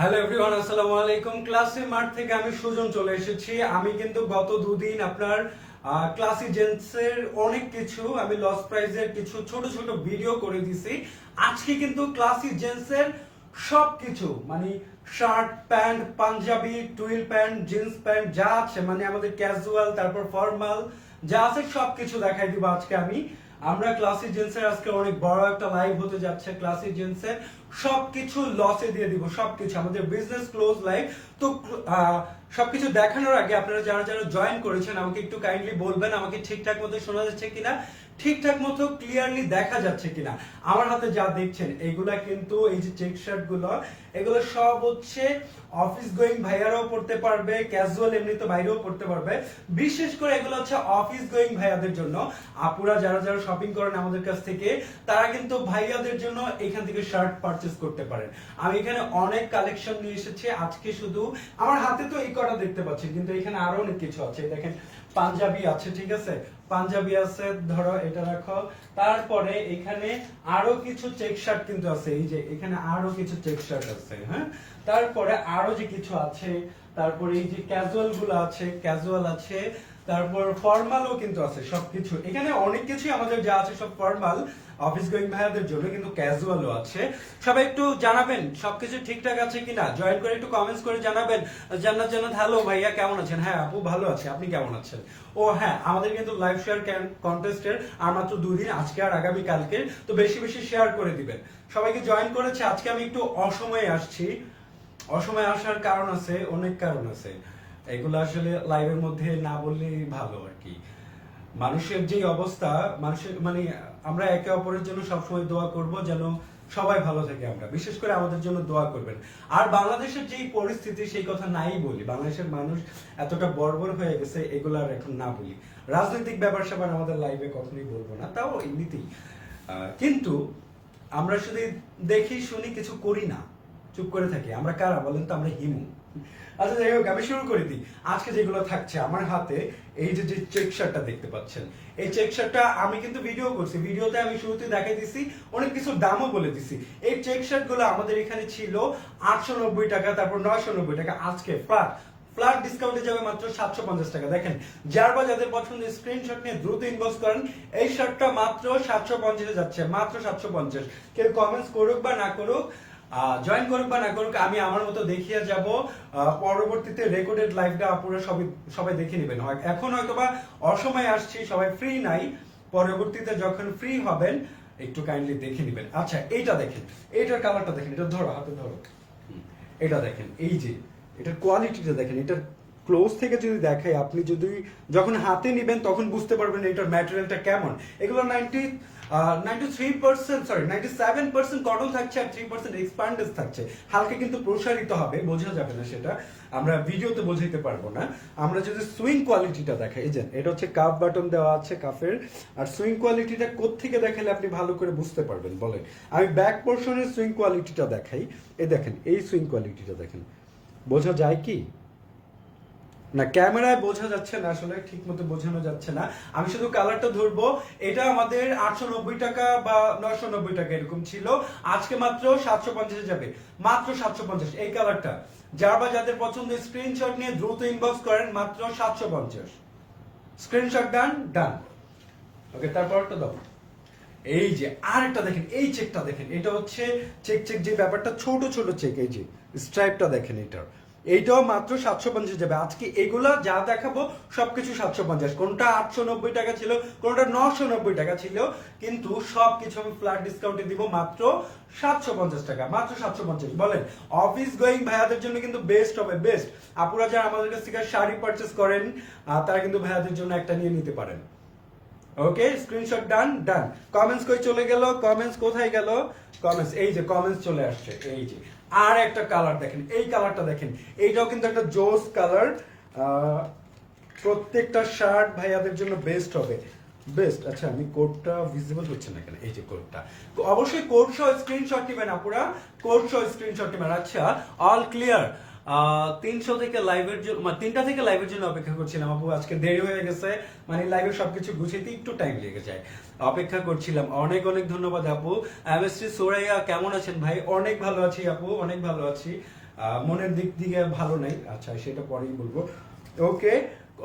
Hello everyone আসসালামু আলাইকুম। ক্লাসে থেকে আমি সুজন চলে এসেছি। আমি কিন্তু গত দুদিন আপনার ক্লাসি জেন্টসের অনেক কিছু, আমি লস প্রাইজের কিছু ছোট ছোট ভিডিও করে দিছি। আজকে কিন্তু ক্লাসি জেন্টসের সব কিছু মানে shirt pant panjabi twill pant jeans pant যা আছে মানে আমাদের ক্যাজুয়াল তারপর ফর্মাল যা আছে সব কিছু দেখাই দিব আজকে আমি। আমরা ক্লাসিক জেন্সের আজকে অনেক বড় একটা লাইভ হতে যাচ্ছে ক্লাসিক জেন্সের সবকিছু লসে দিয়ে দিব সবকিছু। আমাদের বিজনেস ক্লোজ লাইফ তো সবকিছু দেখানোর আগে আপনারা যারা যারা জয়েন করেছেন, আমাকে একটু কাইন্ডলি বলবেন, আমাকে ঠিকঠাক মতো শোনা যাচ্ছে কিনা? ঠিকঠাক মতো ক্লিয়ারলি দেখা যাচ্ছে কিনা? আমার হাতে যা দেখছেন, এগুলা কিন্তু এই যে চেক শার্টগুলো, এগুলো সব হচ্ছে অফিস গোয়িং ভাইয়ারাও পড়তে পারবে ক্যাজুয়াল এমনি তো বাইরেও পড়তে পারবে। বিশেষ করে এগুলো হচ্ছে অফিস গোয়িং ভাইয়াদের জন্য। আপুরা যারা যারা শপিং করেন আমাদের কাছ থেকে, তারা কিন্তু ভাইয়াদের জন্য এখান থেকে শার্ট পারচেজ করতে পারেন। আমি এখানে অনেক কালেকশন নিয়ে এসেছি, আজকে শুধু আমার হাতে তো এই কটা দেখতে পাচ্ছেন কিন্তু এখানে আরও অনেক কিছু আছে। দেখেন, পাঞ্জাবি আছে, ঠিক আছে? পাঞ্জাবি আছে, ধরো এটা রাখো। তারপরে এখানে আরও কিছু চেক শার্ট কিন্তু আছে। এই যে, এখানে আরও কিছু চেক শার্ট আছে হ্যাঁ? তারপরে আরও যে কিছু আছে, তারপরে এই যে ক্যাজুয়ালগুলো আছে ক্যাজুয়াল আছে তারপর ফর্মালও কিন্তু আছে, সবকিছু। এখানে অনেক কিছুই আমাদের যা আছে সব ফর্মাল, অফিস গোয়িং ভাইয়াদের জন্য কিন্তু ক্যাজুয়ালও আছে। সবাই একটু জানাবেন, সবকিছু ঠিকঠাক আছে কিনা? জয়েন করে একটু কমেন্টস করে জানাবেন। জান্নাত জান্নাত হ্যালো ভাইয়া, কেমন আছেন? হ্যাঁ আপু ভালো আছে, আপনি কেমন আছেন? ও হ্যাঁ আমাদের কিন্তু লাইভ শেয়ার কন্টেস্টের আর মাত্র দুই দিন আজকে আর আগামী কালকে তো বেশি বেশি শেয়ার করে দিবেন। সবাইকে জয়েন করেছে, আজকে আমি একটু অসময়ে আসছি। অসময়ে আসার কারণ আছে, অনেক কারণ আছে। এগুলো আসলে লাইভের মধ্যে না বললেই ভালো আর কি। মানুষের যে অবস্থা, মানুষের মানে আমরা একে অপরের জন্য সবসময় দোয়া করব যেন সবাই ভালো থাকে আমরা। বিশেষ করে আমাদের জন্য দোয়া করবেন। আর বাংলাদেশের যেই পরিস্থিতি, সেই কথা নাই বলি। বাংলাদেশের মানুষ এতটা বর্বর হয়ে গেছে, এগুলো আর এখন না বলি। রাজনৈতিক ব্যাপার স্যাপার আমাদের লাইভে কখনোই বলব না, তাও এমনিতেই। কিন্তু আমরা শুধু দেখি, শুনি, কিছু করি না। চুপ করে থাকি। আমরা কারা বলেন তো? আমরা হিমু। আচ্ছা যাই হোক, আমি শুরু করে দিই। আজকে যেগুলো থাকছে আমার হাতে, এই যে চেক শার্টটা দেখতে পাচ্ছেন। এই চেক শার্টটা আমি কিন্তু ভিডিও করছি। ভিডিওতে আমি শুরুতে দিছি, অনেক কিছু দামও বলে দিছি। এই চেক শার্টগুলো আমাদের এখানে ছিল আটশো নব্বই টাকা, তারপর নয়শো নব্বই টাকা। আজকে ফ্ল্যাট ফ্ল্যাট ডিসকাউন্টে যাবে মাত্র সাতশো পঞ্চাশ টাকা। দেখেন, যার বা যাদের পছন্দ স্ক্রিনশট নিয়ে দ্রুত ইনবক্স করেন। এই শার্টটা মাত্র সাতশো পঞ্চাশে যাচ্ছে, মাত্র সাতশো পঞ্চাশ। কেউ কমেন্টস করুক বা না করুক জয়েন করুক বা না করুক, আমি আমার মতো দেখিয়ে যাব। পরবর্তীতে রেকর্ডেড লাইভটা আপনারা সবাই সবাই দেখে নেবেন। এখন হয়তো বা অসময়ে আসছি, সবাই ফ্রি নাই। পরবর্তীতে যখন ফ্রি হবেন, একটু কাইন্ডলি দেখে নেবেন। আচ্ছা এইটা দেখেন। এইটার কালারটা দেখেন। এটা ধরো, হাতে ধরো। এটা দেখেন, এই যে, এটার কোয়ালিটিটা দেখেন। এটার ক্লোজ থেকে যদি দেখাই, আপনি যদি যখন হাতে নেবেন, তখন বুঝতে পারবেন এটার ম্যাটেরিয়ালটা কেমন। এগুলো নাইনটি হালকা কিন্তু প্রসারিত হবে, বোঝা যাবে না সেটা। আমরা ভিডিওতে বোঝাইতে পারব না। আমরা যদি সুইং কোয়ালিটিটা দেখাই, এই যে, এটা হচ্ছে কাফ বাটন দেওয়া আছে কাফের আর সুইং কোয়ালিটিটা কোত্থেকে দেখালে আপনি ভালো করে বুঝতে পারবেন, বলেন। আমি ব্যাক পোর্শনের সুইং কোয়ালিটিটা দেখাই। এই দেখেন, এই সুইং কোয়ালিটিটা দেখেন। বোঝা যায় কি? না, ক্যামেরায় বোঝা যাচ্ছে না আসলে ঠিক মতো বোঝানো যাচ্ছে না। আমি শুধু কালারটা ধরবো। এটা আমাদের আটশো নব্বই টাকা বা নয়শো নব্বই টাকা এরকম ছিল। আজকে মাত্র সাতশো পঞ্চাশে যাবে। মাত্র সাতশো পঞ্চাশ, এই কালারটা যার বা যাদের পছন্দ স্ক্রিনশট নিয়ে দ্রুত ইনবক্স করেন, মাত্র সাতশো পঞ্চাশ। স্ক্রিনশট ডান ডান ওকে তারপরটা দাও। এই যে, আরেকটা দেখেন, এই চেকটা দেখেন। এটা হচ্ছে চেক চেক যে ব্যাপারটা, ছোট ছোট চেক এই যে স্ট্রাইপটা দেখেন এটার। এইটাও মাত্র সাতশো পঞ্চাশ যাবে। আজকে এগুলা যা দেখাবো, সবকিছু সাতশো পঞ্চাশ। কোনটা আটশো নব্বই টাকা ছিল, কোনটা নশো নব্বই টাকা ছিল, কিন্তু সবকিছু আমি ফ্ল্যাট ডিসকাউন্টে দিব মাত্র সাতশো পঞ্চাশ টাকা, মাত্র সাতশো পঞ্চাশ। বলেন অফিস গোয়িং ভাইয়াদের জন্য কিন্তু বেস্ট হবে বেস্ট আপুরা যারা আমাদের কাছ থেকে শাড়ি পারচেস করেন তারা কিন্তু ভাইয়াদের জন্য একটা নিয়ে নিতে পারেন। ওকে স্ক্রিনশট ডান ডান কমেন্টস কই চলে গেল? কমেন্টস কোথায় গেল? কমেন্টস এই যে কমেন্টস চলে আসছে, এই যে। আর একটা কালার দেখেন, এই কালারটা দেখেন, এইটাও কিন্তু একটা জোস কালার প্রত্যেকটা শার্ট ভাইয়াদের জন্য বেস্ট হবে। বেস্ট আচ্ছা আমি কোডটা ভিজিবল হচ্ছে না কেন? এই যে কোডটা অবশ্যই কোড সহ স্ক্রিনশট নেবেন আপুরা কোড সহ স্ক্রিনশট নেবেন। আচ্ছা অল ক্লিয়ার তিনশো থেকে লাইভের জন্য মানে তিনটা থেকে লাইভের জন্য অপেক্ষা করছিলাম আপু, আজকে দেরি হয়ে গেছে। মানে লাইভে সবকিছু গুছিয়ে একটু টাইম লেগে যায়। অপেক্ষা করছিলাম। অনেক অনেক ধন্যবাদ আপু। এমএসটি সোরাইয়া, কেমন আছেন ভাই? অনেক ভালো আছি আপু, অনেক ভালো আছি। মনের দিক দিকে ভালো নাই। আচ্ছা সেটা পরেই বলব। ওকে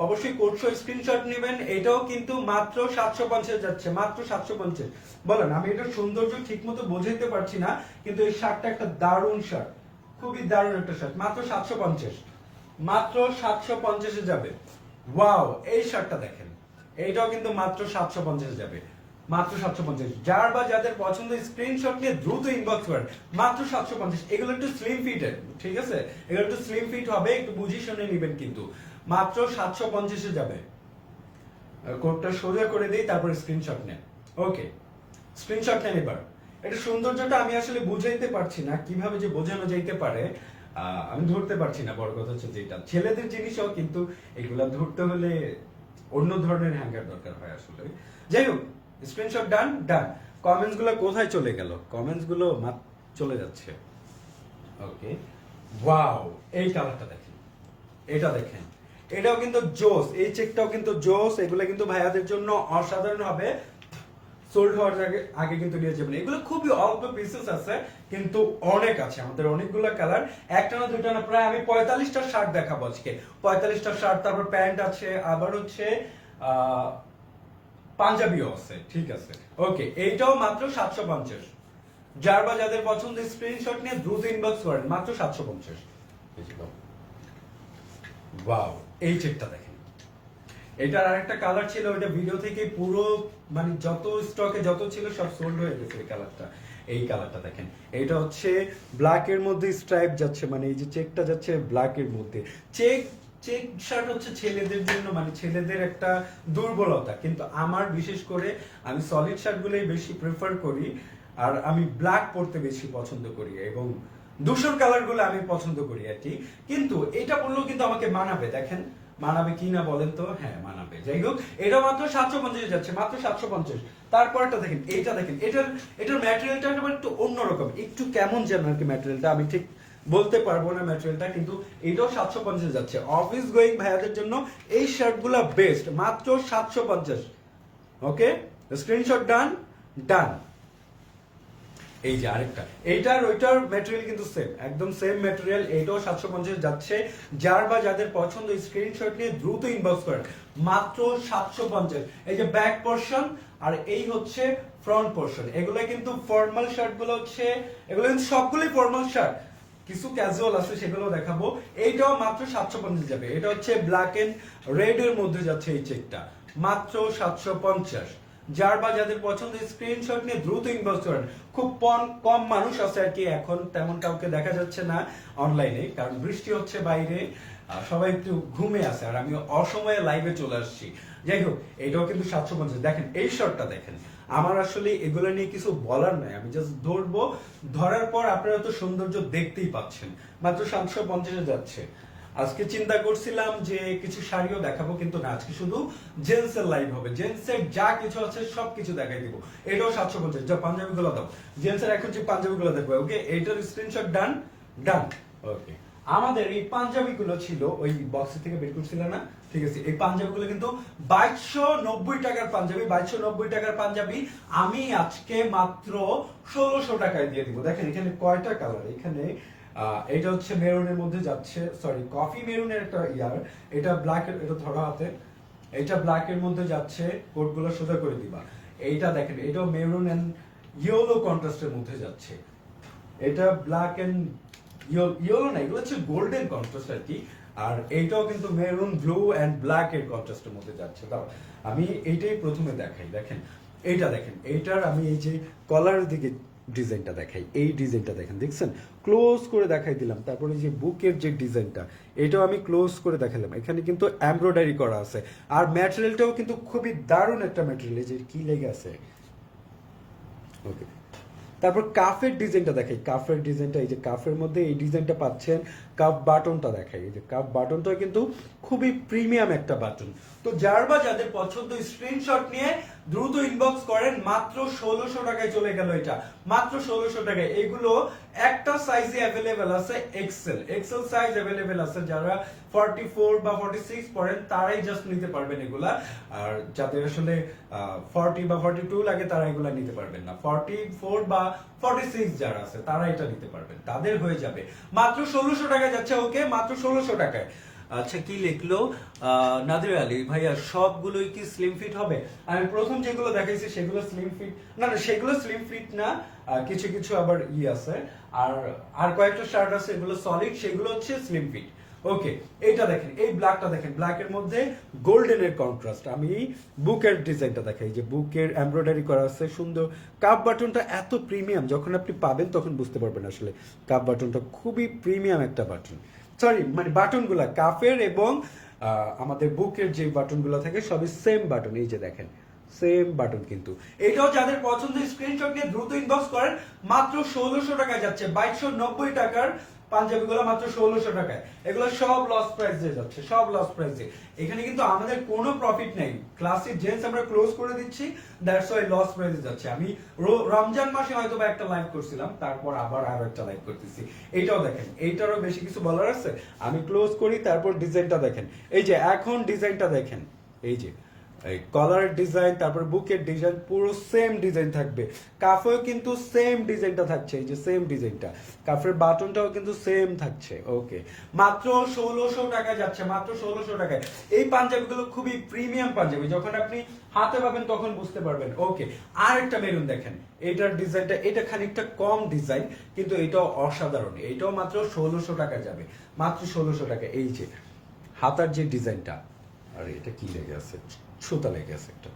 অবশ্যই কোর্সো স্ক্রিনশট নেবেন। এটাও কিন্তু মাত্র সাতশো পঞ্চাশ যাচ্ছে, মাত্র সাতশো পঞ্চাশ। বলেন, আমি এটা সৌন্দর্য ঠিক মতো বোঝাইতে পারছি না, কিন্তু এই শার্টটা একটা দারুণ শার্ট। খুবই দারুণ একটা শার্ট মাত্র সাতশো পঞ্চাশ। মাত্র সাতশো পঞ্চাশে যাবে। ওয়াও এই শার্টটা দেখেন। এইটাও কিন্তু মাত্র সাতশো পঞ্চাশে যাবে। মাত্র সাতশো পঞ্চাশ। যার বা যাদের পছন্দ স্ক্রিনশট নিয়ে দ্রুত ইনবক্স করেন, মাত্র সাতশো পঞ্চাশ। এগুলো একটু স্লিম ফিটের ঠিক আছে? এগুলো একটু স্লিম ফিট হবে, একটু বুঝি শুনে নেবেন কিন্তু। মাত্র সাতশো পঞ্চাশে যাবে। কোডটা সোজা করে দিই, তারপর স্ক্রিনশট নেন। ওকে স্ক্রিনশট নেন এবার। এটা সৌন্দর্যটা আমি আসলে বুঝাইতে পারছি না, কীভাবে যে বোঝানো যাইতে পারে আমি ধরতে পারছি না। বড় কথা হচ্ছে যেটা, ছেলেদের জিনিসও কিন্তু এগুলা ধরতে হলে অন্য ধরনের হ্যাঙ্গার দরকার হয় আসলে। যাই হোক স্ক্রিনশট ডান ডান কমেন্টসগুলো কোথায় চলে গেল? কমেন্টসগুলো চলে যাচ্ছে। ওকে ওয়াও এই কালারটা দেখেন। এটা দেখেন। এটাও কিন্তু জোস, এই চেকটাও কিন্তু জোস। এগুলো কিন্তু ভাইয়াদের জন্য অসাধারণ হবে। সোল্ড হওয়ার আগে আগে কিন্তু নিয়ে যাবেন। এগুলো খুবই অল্প পিসেস আছে কিন্তু অনেক আছে। আমাদের অনেকগুলো কালার একটা না দুইটা না প্রায় আমি পঁয়তাল্লিশটা শার্ট দেখাবো আজকে। পঁয়তাল্লিশটা শার্ট তারপর প্যান্ট আছে আবার হচ্ছে পাঞ্জাবিও আছে। ঠিক আছে। ওকে এইটাও মাত্র সাতশো পঞ্চাশ। যার বা যাদের পছন্দ স্ক্রিনশট নিয়ে দ্রুত ইনবক্স করেন। মাত্র সাতশো পঞ্চাশ। ওয়াও এই চেকটা দেখেন। এটার আরেকটা কালার ছিল, ওইটা ভিডিও থেকে পুরো মানে যত স্টকে যত ছিল সব সোল্ড হয়ে গেছে এই কালারটা এই কালারটা দেখেন। এটা হচ্ছে ব্ল্যাক এর মধ্যে স্ট্রাইপ যাচ্ছে মানে এই যে চেকটা যাচ্ছে ব্ল্যাক এর মধ্যে। চেক চেক শার্ট হচ্ছে ছেলেদের জন্য মানে ছেলেদের একটা দুর্বলতা। কিন্তু আমার বিশেষ করে, আমি সলিড শার্টগুলোই বেশি প্রেফার করি, আর আমি ব্ল্যাক পরতে বেশি পছন্দ করি, এবং ধূসর কালারগুলো আমি পছন্দ করি আর কি। কিন্তু এটা পরলেও কিন্তু আমাকে মানাবে, দেখেন। মানাবে কি না বলেন তো? হ্যাঁ মানাবে। যাই হোক, এটা মাত্র সাতশো পঞ্চাশ যাচ্ছে, মাত্র সাতশো পঞ্চাশ। তারপরটা দেখেন, এইটা দেখেন, এটার এটার ম্যাটেরিয়ালটা একটু অন্যরকম। একটু কেমন যেন আর কি ম্যাটেরিয়ালটা আমি ঠিক বলতে পারব না ম্যাটেরিয়ালটা কিন্তু এটাও সাতশো পঞ্চাশ যাচ্ছে। অফিস গোয়িং ভাইয়াদের জন্য এই শার্টগুলা বেস্ট মাত্র সাতশো পঞ্চাশ। ওকে স্ক্রিনশট ডান ডান এই যে আরেকটা, এইটার, ওইটার ম্যাটেরিয়াল কিন্তু সেম একদম সেম ম্যাটেরিয়াল এইটাও সাতশো পঞ্চাশ যাচ্ছে। যার বা যাদের পছন্দ স্ক্রিনশট নিয়ে দ্রুত ইনবক্স করেন, মাত্র সাতশো পঞ্চাশ। এই যে ব্যাক পোর্শন আর এই হচ্ছে ফ্রন্ট পোর্শন এগুলো কিন্তু ফর্মাল শার্টগুলো হচ্ছে, এগুলো কিন্তু সবগুলোই ফর্মাল শার্ট কিছু ক্যাজুয়াল আছে সেগুলো দেখাবো। এইটাও মাত্র সাতশো পঞ্চাশ যাবে। এটা হচ্ছে ব্ল্যাক এন্ড রেড এর মধ্যে যাচ্ছে এই চেকটা মাত্র সাতশো পঞ্চাশ। যার বা যাদের পছন্দ স্ক্রিনশট নিয়ে দ্রুত ইনবক্স করেন। খুব কম মানুষ আছে আর কি এখন, তেমন কাউকে দেখা যাচ্ছে না অনলাইনে কারণ বৃষ্টি হচ্ছে বাইরে সবাই একটু ঘুমে আছে, আর আমি অসময়ে লাইভে চলে আসছি। যাই হোক, এটাও কিন্তু সাতশো পঞ্চাশ। দেখেন, এই শর্টটা দেখেন। আমার আসলে এগুলো নিয়ে কিছু বলার নাই। আমি জাস্ট ধরবো। ধরার পর আপনারা তো সৌন্দর্য দেখতেই পাচ্ছেন। মাত্র সাতশো পঞ্চাশে যাচ্ছে। আজকে চিন্তা করছিলাম যে কিছু শাড়িও দেখাবো কিন্তু না আজকে শুধু জেন্টস এর লাইভ হবে। জেন্টস এর যা কিছু আছে সব কিছু দেখাই দিব। এটাও সাতশো পঞ্চাশ। যা পাঞ্জাবি গুলো দাও। জেন্টস এর এখন যে পাঞ্জাবি গুলো দেখবে ওকে এইটার স্ক্রিনশট ডান ডান ওকে আমাদের এই পাঞ্জাবি গুলো ছিল ওই বক্স থেকে বের করছিল না? ঠিক আছে এই পাঞ্জাবি গুলো কিন্তু বাইশশো নব্বই টাকার পাঞ্জাবি বাইশশো নব্বই টাকার পাঞ্জাবি আমি আজকে মাত্র ষোলোশো টাকায় দিয়ে দিব। দেখেন এখানে কয়টা কালার এখানে এটা হচ্ছে মেরুনের মধ্যে যাচ্ছে সরি কফি মেরুনের একটা ইয়ার, এটা ব্ল্যাক এটা ধরা হাতে এটা ব্ল্যাক এর মধ্যে যাচ্ছে, কোটগুলো সোজা করে দিবা। এইটা দেখেন, এটাও মেরুন এন্ড ইয়েলো কন্ট্রাস্টের মধ্যে যাচ্ছে। এটা ব্ল্যাক এন্ড ইয়েলো না, এগুলো হচ্ছে গোল্ডেন কন্ট্রাস্ট আর কি, আর এইটাও কিন্তু মেরুন ব্লু এন্ড ব্ল্যাক এর কন্ট্রাস্টের মধ্যে যাচ্ছে। দাও, আমি এইটাই প্রথমে দেখাই, দেখেন, এইটা দেখেন, এইটার আমি এই যে কলার দিকে ডিজাইনটা দেখাই। এই ডিজাইনটা দেখেন, দেখছেন? ক্লোজ করে দেখাই দিলাম। তারপরে যে বুকের যে ডিজাইনটা, এটাও আমি ক্লোজ করে দেখালাম। এখানে কিন্তু এমব্রয়ডারি করা আছে। আর ম্যাটেরিয়ালটাও কিন্তু খুবই দারুণ একটা ম্যাটেরিয়াল যে কি লেগে আছে? ওকে তারপর কাফের ডিজাইনটা দেখাই। কাফের ডিজাইনটা, এই যে কাফের মধ্যে এই ডিজাইনটা পাচ্ছেন কাফ বাটনটা দেখাই। এই যে কাফ বাটনটা কিন্তু খুবই প্রিমিয়াম একটা বাটন তো যার বা যাদের পছন্দ স্ক্রিনশট নিয়ে দ্রুত ইনবক্স করেন, মাত্র ষোলোশো টাকায় চলে গেল এটা। মাত্র ষোলোশো টাকায়। এগুলো একটা সাইজে অ্যাভেলেবেল আছে এক্সেল এক্সেল সাইজ অ্যাভেলেবেল আছে। যারা ফর্টি ফোর বা ফর্টি সিক্স পড়েন, তারাই জাস্ট নিতে পারবেন এগুলা। আর যাদের আসলে ফর্টি বা ফর্টি টু লাগে, তারা এগুলা নিতে পারবেন না। ফর্টি ফোর বা ফর্টি সিক্স যারা আছে, তারা এটা নিতে পারবেন। তাদের হয়ে যাবে। মাত্র ষোলোশো টাকায় যাচ্ছে, ওকে? মাত্র ষোলোশো টাকায়। আচ্ছা কি লিখলো? নাদির আলী, ভাইয়া, সবগুলোই কি স্লিম ফিট হবে? আমি প্রথম যেগুলো দেখাইছি সেগুলো স্লিম ফিট না না, সেগুলো স্লিম ফিট না কিছু কিছু আবার ই আছে। আর আর কয়েকটা শার্ট আছে, এগুলো সলিড সেগুলো হচ্ছে স্লিম ফিট ওকে এইটা দেখেন, এই ব্ল্যাকটা দেখেন ব্ল্যাকের মধ্যে গোল্ডেনের কন্ট্রাস্ট আমি বুকের ডিজাইনটা দেখাই যে বুকের এমব্রয়ডারি করা আছে, সুন্দর। কাপ বাটনটা এত প্রিমিয়াম যখন আপনি পাবেন তখন বুঝতে পারবেন আসলে। কাপ বাটনটা খুবই প্রিমিয়াম একটা বাটন সরি মানে বাটনগুলা কাফের এবং আমাদের বুকের যে বাটনগুলো থাকে, সবই সেম বাটন এই যে দেখেন সেম বাটন কিন্তু। এটাও যাদের পছন্দের স্ক্রিনশট নিয়ে দ্রুত ইনবক্স করেন, মাত্র ষোলোশো টাকায় যাচ্ছে, বাইশশো নব্বই টাকার পাঞ্জাবি গুলো মাত্র ষোলোশো টাকায়। এগুলো সব লস প্রাইসে যাচ্ছে, সব লস প্রাইসে এখানে কিন্তু আমাদের কোনো প্রফিট নেই। ক্লাসিক জেন্স আমরা ক্লোজ করে দিচ্ছি দ্যাটস ওয়াই লস প্রাইসে যাচ্ছে। আমি রমজান মাসে হয়তো বা একটা লাইভ করছিলাম, তারপর আবার আরও একটা লাইভ করতেছি। এইটাও দেখেন, এইটারও বেশি কিছু বলার আছে। আমি ক্লোজ করি, তারপর ডিজাইনটা দেখেন। এই যে, এখন ডিজাইনটা দেখেন। এই যে এই কলার ডিজাইন তারপর বুকের ডিজাইন পুরো সেম ডিজাইন থাকবে। কাফেও কিন্তু সেম ডিজাইনটা থাকছে, এই যে সেম ডিজাইনটা কাফের বাটনটাও কিন্তু সেম থাকছে ওকে মাত্র ষোলোশো টাকা যাচ্ছে, মাত্র ষোলোশো টাকায়। এই পাঞ্জাবিগুলো খুবই প্রিমিয়াম পাঞ্জাবি, যখন আপনি হাতে পাবেন তখন বুঝতে পারবেন ওকে আর একটা মেরুন দেখেন, এটার ডিজাইনটা এটা খানিকটা কম ডিজাইন কিন্তু এটাও অসাধারণ, এটাও মাত্র ষোলোশো টাকা যাবে, মাত্র ষোলোশো টাকা এই যে, হাতার যে ডিজাইনটা আরে, এটা কি লেগে আছে? সুতা লেগে আছে একটা।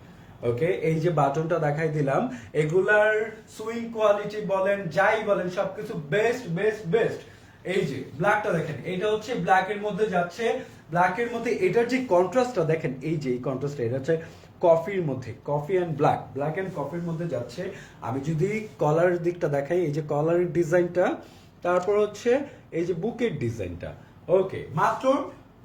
ওকে এই যে বাটনটা দেখাই দিলাম, এগুলার সুইং কোয়ালিটি বলেন, যাই বলেন, সবকিছু বেস্ট বেস্ট বেস্ট এই যে ব্ল্যাকটা দেখেন, এটা হচ্ছে ব্ল্যাক এর মধ্যে যাচ্ছে। ব্ল্যাক এর মধ্যে এটার যে কন্ট্রাস্টটা দেখেন, এই যে, এই কন্ট্রাস্টটা এটা হচ্ছে কফির মধ্যে coffee and black black and কফির মধ্যে যাচ্ছে। আমি যদি কলার দিকটা দেখাই, এই যে কলারের ডিজাইনটা তারপর হচ্ছে এই যে বুকের ডিজাইনটা ওকে মাত্র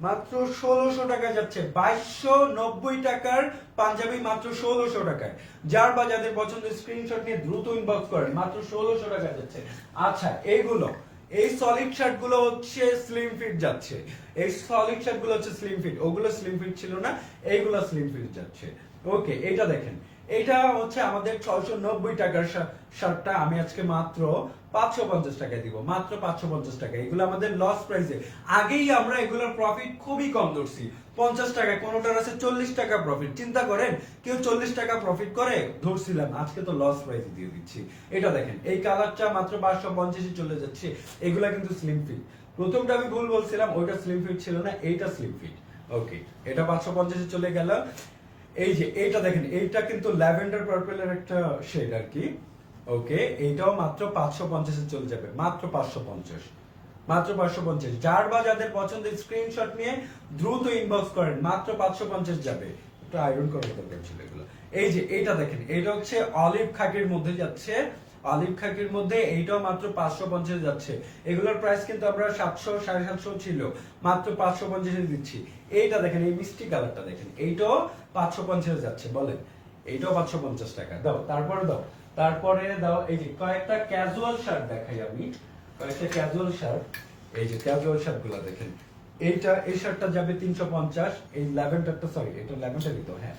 মাত্র ষোলোশো টাকায় যাচ্ছে। বাইশশো নব্বই টাকার পাঞ্জাবি মাত্র ষোলশো টাকায়। যার বা যাদের পছন্দ স্ক্রিনশট নিয়ে দ্রুত ইনবক্স করেন। মাত্র ষোলোশো টাকা যাচ্ছে। আচ্ছা এইগুলো, এই সলিড শার্টগুলো হচ্ছে স্লিম ফিট যাচ্ছে। এই সলিড শার্টগুলো হচ্ছে স্লিম ফিট ওগুলো স্লিম ফিট ছিল না, এইগুলো স্লিম ফিট যাচ্ছে। ওকে এটা দেখেন। এটা হচ্ছে আমাদের ছয়শো নব্বই টাকার শার্টটা, আমি আজকে মাত্র পাঁচশো পঞ্চাশ টাকায় দিব, মাত্র পাঁচশো পঞ্চাশ টাকা এগুলো আমাদের লস প্রাইসে আগেই আমরা এগুলোর প্রফিট খুবই কম ধরছি। পঞ্চাশ টাকা কোনোটার আছে চল্লিশ টাকা প্রফিট চিন্তা করেন, কেউ চল্লিশ টাকা প্রফিট করে, ধরছিলাম আজকে তো লস প্রাইসে দিয়ে দিচ্ছি। এটা দেখেন, এই কালারটা মাত্র পাঁচশো পঞ্চাশে চলে যাচ্ছে। এগুলা কিন্তু স্লিম ফিট প্রথমটা আমি ভুল বলছিলাম, ওইটা স্লিম ফিট ছিল না, এইটা স্লিম ফিট ওকে এটা পাঁচশো পঞ্চাশে চলে গেল। এই যে, এইটা দেখেন, এইটা কিন্তু ল্যাভেন্ডার পার্পেলের একটা শেড আর কি। ওকে এইটাও মাত্র পাঁচশো পঞ্চাশে চলে যাবে, মাত্র পাঁচশো পঞ্চাশ। মাত্র পাঁচশো পঞ্চাশ। যার বা যাদের পছন্দের স্ক্রিনশট নিয়ে দ্রুত ইনবক্স করেন, মাত্র পাঁচশো পঞ্চাশ যাবে। একটু আয়রন করার দরকার ছিল এগুলো এই যে, এইটা দেখেন, এটা হচ্ছে অলিভ খাকির মধ্যে যাচ্ছে অলিভ খাকির মধ্যে এইটাও মাত্র পাঁচশো পঞ্চাশ যাচ্ছে। এগুলোর প্রাইস কিন্তু আমরা সাতশো, সাড়ে সাতশো ছিল। মাত্র পাঁচশো পঞ্চাশে দিচ্ছি। এইটা দেখেন, এই মিষ্টি কালারটা দেখেন, এইটাও পাঁচশো পঞ্চাশ যাচ্ছে, বলেন। এইটাও পাঁচশো পঞ্চাশ টাকা। দাও, তারপরে দাও তারপরে দাও, এই যে কয়েকটা ক্যাজুয়াল শার্ট দেখাই আমি। কয়েকটা ক্যাজুয়াল শার্ট এই যে ক্যাজুয়াল শার্টগুলা দেখেন। এইটা, এই শার্টটা যাবে তিনশো পঞ্চাশ, এই ল্যাভেন্ডারটা সরি এটা ল্যাভেন্ডারই তো হ্যাঁ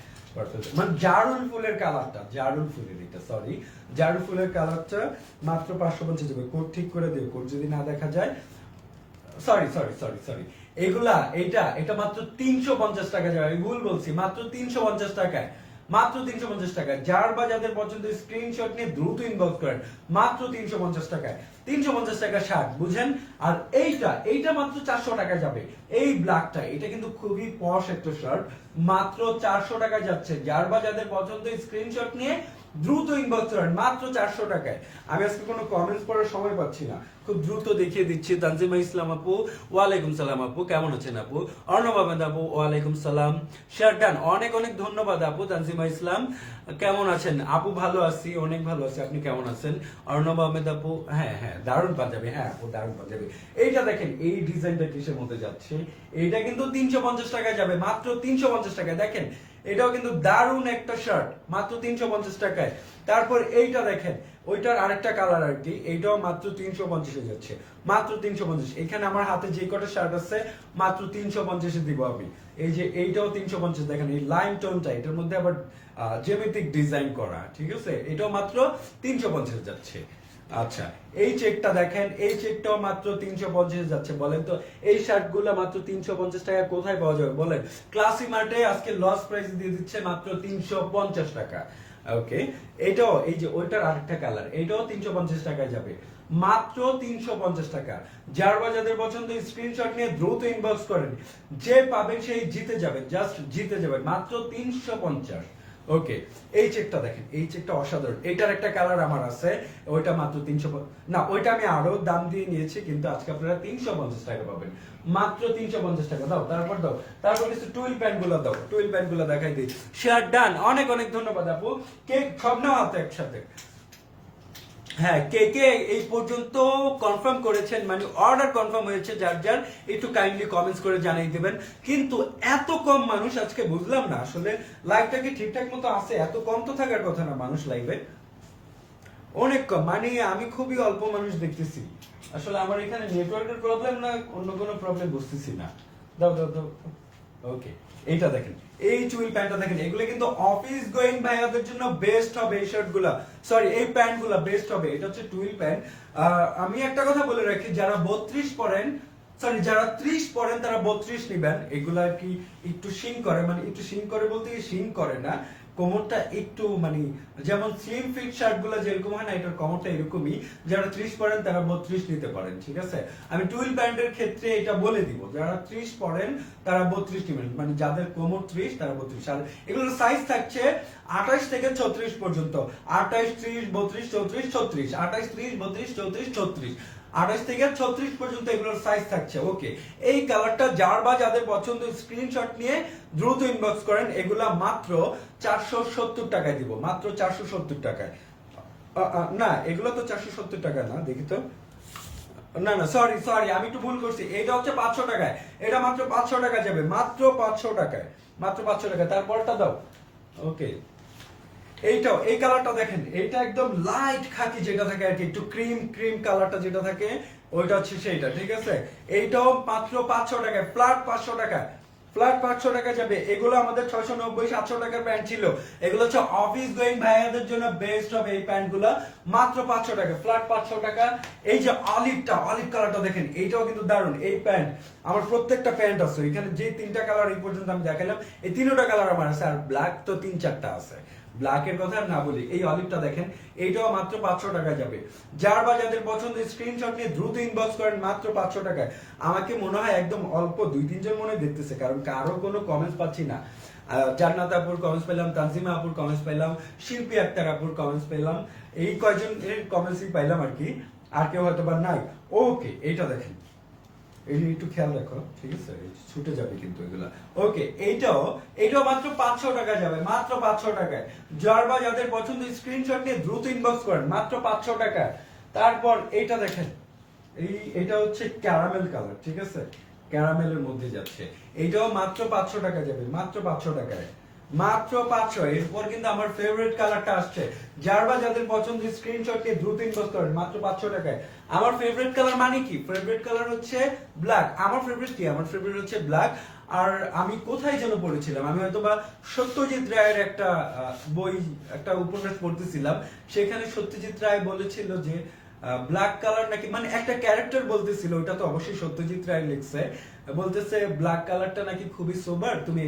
মানে জারুল ফুলের কালারটা, জারুল ফুলের এটা সরি জারুল ফুলের কালারটা মাত্র পাঁচশো পঞ্চাশ যাবে কোড ঠিক করে দিও কোড যদি না দেখা যায় সরি সরি সরি সরি এগুলা এটা এটা মাত্র তিনশো পঞ্চাশ টাকা যাবে। আমি ভুল বলছি, মাত্র তিনশো পঞ্চাশ টাকায়, মাত্র তিনশো পঞ্চাশ টাকায়। যার বা যাদের পছন্দ স্ক্রিনশট নিয়ে দ্রুত ইনবক্স করেন, মাত্র তিনশো পঞ্চাশ টাকায়। তিনশো পঞ্চাশ টাকা শার্ট বুঝেন? আর এইটা এইটা মাত্র চারশো টাকা যাবে। এই ব্ল্যাকটা এটা কিন্তু খুবই পশ একটা শার্ট মাত্র চারশো টাকা যাচ্ছে। যার বা যাদের পছন্দ স্ক্রিনশট নিয়ে দ্রুত ইনবক্স করেন মাত্র চারশো টাকায়। আমি আজকে কোনো কমেন্টস পড়ার সময় পাচ্ছি না। খুব দ্রুত দেখিয়ে দিচ্ছি। তানজিমা ইসলাম আপু, ওয়ালাইকুম সালাম আপু, কেমন আছেন আপু? অর্ণব আহমেদ আপু, ওয়ালাইকুম সালাম। শেয়ারডান অনেক অনেক ধন্যবাদ আপু, তানজিমা ইসলাম। কেমন আছেন? আপু, ভালো আছি, অনেক ভালো আছি। আপনি কেমন আছেন? অর্ণব আহমেদ আপু হ্যাঁ হ্যাঁ দারুণ পাঞ্জাবি হ্যাঁ আপু, দারুণ পাঞ্জাবি। এইটা দেখেন, এই ডিজাইনটা কিসের মধ্যে যাচ্ছে? এইটা কিন্তু তিনশো পঞ্চাশ টাকায় যাবে, মাত্র তিনশো পঞ্চাশ টাকায়। দেখেন, এটাও কিন্তু দারুণ একটা শার্ট মাত্র তিনশো পঞ্চাশ টাকায়। তারপর এইটা দেখেন, ওইটার আরেকটা কালার আর কি, এইটাও মাত্র তিনশো পঞ্চাশে যাচ্ছে, মাত্র তিনশো পঞ্চাশ। এখানে আমার হাতে যে কটা শার্ট আছে, মাত্র তিনশো পঞ্চাশে দিব আমি। এই যে এইটাও তিনশো পঞ্চাশ, দেখেন এই লাইন টোনটা এটার মধ্যে আবার জেমেটিক ডিজাইন করা, ঠিক আছে? এটাও মাত্র তিনশো পঞ্চাশ যাচ্ছে। আচ্ছা এই চেকটা দেখেন, এই চেকটাও মাত্র তিনশো পঞ্চাশ যাচ্ছে, বলেন তো, এই শার্টগুলো মাত্র তিনশো পঞ্চাশ টাকা, কোথায় পাওয়া যাবে? বলেন ক্লাসি মার্টে আজকে লস প্রাইস দিয়ে দিচ্ছে মাত্র তিনশো পঞ্চাশ টাকা ওকে এটাও, এই যে ওইটার আরেকটা কালার এটাও তিনশো পঞ্চাশ টাকায় যাবে, মাত্র তিনশো পঞ্চাশ টাকা। যার বা যাদের পছন্দ স্ক্রিনশট নিয়ে দ্রুত ইনবক্স করেন, যে পাবেন সেই জিতে যাবে জাস্ট জিতে যাবে মাত্র তিনশো পঞ্চাশ। ওকে এই চেকটা দেখেন, এই চেকটা অসাধারণ। এটার একটা কালার আমার আছে, ওইটা মাত্র তিনশো না, ওইটা আমি আরও দাম দিয়ে নিয়েছি, কিন্তু আজকে আপনারা তিনশো পঞ্চাশ টাকা পাবেন। মাত্র তিনশো পঞ্চাশ টাকা। দাও, তারপর দাও। তারপর কিছু টুইল প্যান্টগুলো দাও। টুইল প্যান্টগুলো দেখাই দিই শেয়ার ডান অনেক অনেক ধন্যবাদ আপু। কেক সব নেওয়া হাতে একসাথে। হ্যাঁ কে কে এই পর্যন্ত কনফার্ম করেছেন মানে অর্ডার কনফার্ম হয়েছে, যার যার, একটু কাইন্ডলি কমেন্টস করে জানিয়ে দেবেন। কিন্তু এত কম মানুষ আজকে বুঝলাম না, আসলে লাইভটা কি ঠিকঠাক মতো আছে? এত কম তো থাকার কথা না মানুষ লাইভে অনেক কম মানে আমি খুবই অল্প মানুষ দেখতেছি। আসলে আমার এখানে নেটওয়ার্কের প্রবলেম না, অন্য কোনো প্রবলেম বুঝতেছি না। দাও দাও দাও। ওকে এইটা দেখেন। এই চুল প্যান্টটা দেখেন, এগুলো কিন্তু অফিস গোয়িং ভাইয়াদের জন্য বেস্ট হবে এই শার্টগুলা। সরি এই বেস্ট হবে। এটা হচ্ছে টুইল প্যান্ট আমি একটা কথা বলে রাখি, যারা বত্রিশ পরেন সরি যারা ত্রিশ পরেন, তারা বত্রিশ নিবেন। এগুলা কি একটু সিং করে? মানে একটু সিং করে বলতে শিং করে না। কোমরটা একটু মানে যেমন স্লিম ফিট শার্টগুলো যেরকম হয় না, এটার কোমরটা এরকমই। যারা ত্রিশ পরেন, তারা বত্রিশ নিতে পারেন, ঠিক আছে? আমি টুইল প্যান্টের ক্ষেত্রে এটা বলে দিব। যারা ত্রিশ পরেন, তারা বত্রিশ নেবেন। মানে যাদের কোমর ত্রিশ, তারা বত্রিশ। আর এগুলোর সাইজ থাকছে আঠাশ থেকে ছত্রিশ পর্যন্ত। আঠাশ, ত্রিশ, বত্রিশ, চৌত্রিশ, ছত্রিশ। আঠাশ, ত্রিশ, বত্রিশ, চৌত্রিশ, ছত্রিশ। আঠাশ থেকে ছত্রিশ পর্যন্ত এগুলোর সাইজ থাকছে। ওকে এই কালারটা যার বা যাদের পছন্দ স্ক্রিনশট নিয়ে দ্রুত ইনবক্স করেন, এগুলা মাত্র চারশো সত্তর টাকায় দিব। মাত্র চারশো সত্তর টাকায়। না, এগুলো তো চারশো সত্তর টাকা না, দেখি তো। না না সরি সরি আমি একটু ভুল করছি। এটা হচ্ছে পাঁচশো টাকায়। এটা মাত্র পাঁচশো টাকা যাবে। মাত্র পাঁচশো টাকায়। মাত্র পাঁচশো টাকা তারপরটা দাও। ওকে এইটাও, এই কালারটা দেখেন এটা একদম লাইট খাকি যেটা থাকে আর কি, একটু ক্রিম ক্রিম কালারটা যেটা থাকে, ওইটা হচ্ছে সেইটা, ঠিক আছে? এইটাও মাত্র পাঁচশো টাকায় ফ্ল্যাট পাঁচশো টাকা। ফ্ল্যাট পাঁচশো টাকা যাবে, এগুলো আমাদের ছয়শো নব্বই, সাতশো টাকার প্যান্ট ছিল। এগুলো হচ্ছে অফিস গোয়িং ভাইয়াদের জন্য বেস্ট হবে এই প্যান্টগুলো, মাত্র পাঁচশো টাকা ফ্ল্যাট পাঁচশো টাকা। এই যে অলিভটা অলিভ কালারটা দেখেন, এইটাও কিন্তু দারুণ, এই প্যান্ট আমার প্রত্যেকটা প্যান্ট আছে, এখানে যে তিনটা কালার এই পর্যন্ত আমি দেখালাম, এই তিনটা কালার আমার আছে, আর ব্ল্যাক তো তিন চারটা আছে। ব্ল্যাকের কথা না বলি, এই অলিভটা দেখেন, এইটাও মাত্র পাঁচশো টাকায় যাবে। যার বা যাদের পছন্দ স্ক্রিনশট নিয়ে দ্রুত ইনবক্স করেন মাত্র পাঁচশো টাকায়। আমাকে মনে হয় একদম অল্প দুই, তিনজন মনে দেখতেছে, কারণ কারও কোনো কমেন্টস পাচ্ছি না। জান্নাত আপুর কমেন্টস পেলাম, তানজিমা আপুর কমেন্টস পেলাম, শিল্পী আক্তার আপুর কমেন্টস পেলাম, এই কয়জনের কমেন্টসই পাইলাম আর কি, আর কেউ হয়তো বা নাই। ওকে এইটা দেখেন। এই একটু খেয়াল রাখো, ঠিক আছে? ছুটে যাবে কিন্তু এগুলা। ওকে, এইটাও এইটাও মাত্র পাঁচশো টাকা যাবে, মাত্র পাঁচশো টাকায়। যার বা যাদের পছন্দ স্ক্রিনশট নিয়ে দ্রুত ইনবক্স করেন, মাত্র পাঁচশো টাকা তারপর এইটা দেখেন, এই এটা হচ্ছে ক্যারামেল কালার ঠিক আছে? ক্যারামেলের মধ্যে যাচ্ছে। এইটাও মাত্র পাঁচশো টাকা যাবে, মাত্র পাঁচশো টাকায়। মাত্র পাঁচশো, এরপর কিন্তু আমার ফেভারিট কালারটা আসছে। যার বা যাদের পছন্দ স্ক্রিনশট নিয়ে দ্রুত ইনবক্স করেন, মাত্র পাঁচশো টাকায়। আমার ফেভারিট কালার মানে কি? ফেভারিট কালার হচ্ছে ব্ল্যাক আমার ফেভারিট কি? আমার ফেভারিট হচ্ছে ব্ল্যাক আর আমি কোথায় যেন পড়েছিলাম? আমি হয়তো বা সত্যজিৎ রায়ের একটা বই, একটা উপন্যাস পড়তেছিলাম। সেখানে সত্যজিৎ রায় বলেছিল যে ব্ল্যাক কালার নাকি মানে একটা ক্যারেক্টার বলতেছিল, ওটা তো অবশ্যই সত্যজিৎ রায় লিখছে। বলতেছে ব্ল্যাক কালারটা নাকি খুবই সোবার তুমি